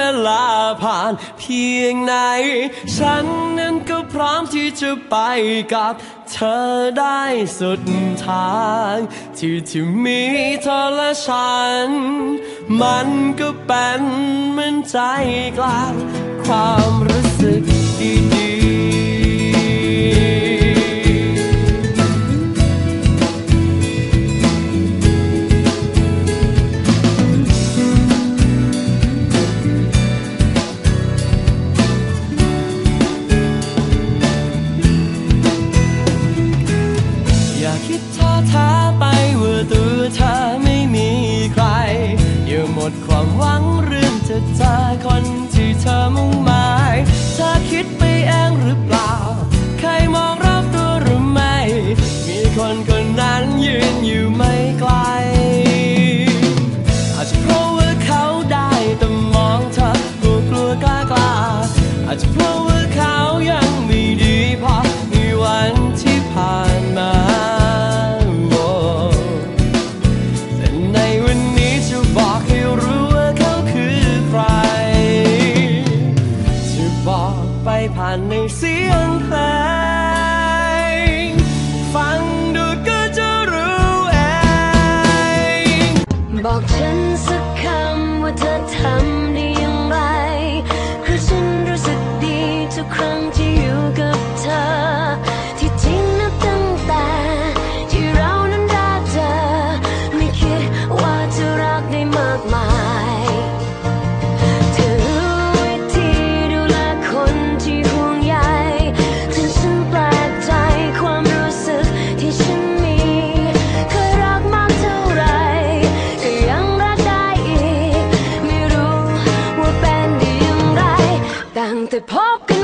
านเพียงไหน ฉันนั้นก็พร้อมที่จะไปกับเธอได้สุดทาง ที่ที่มีเธอและฉัน มันก็เป็นเหมือนใจกลางความรู้ ที่ ผ่านในเสียงเพลง ฟังดูก็จะรู้เอง บอกฉันสักคำว่าเธอทำได้อย่างไร คือฉันรู้สึกดีทุกครั้ง the pumpkin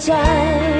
在。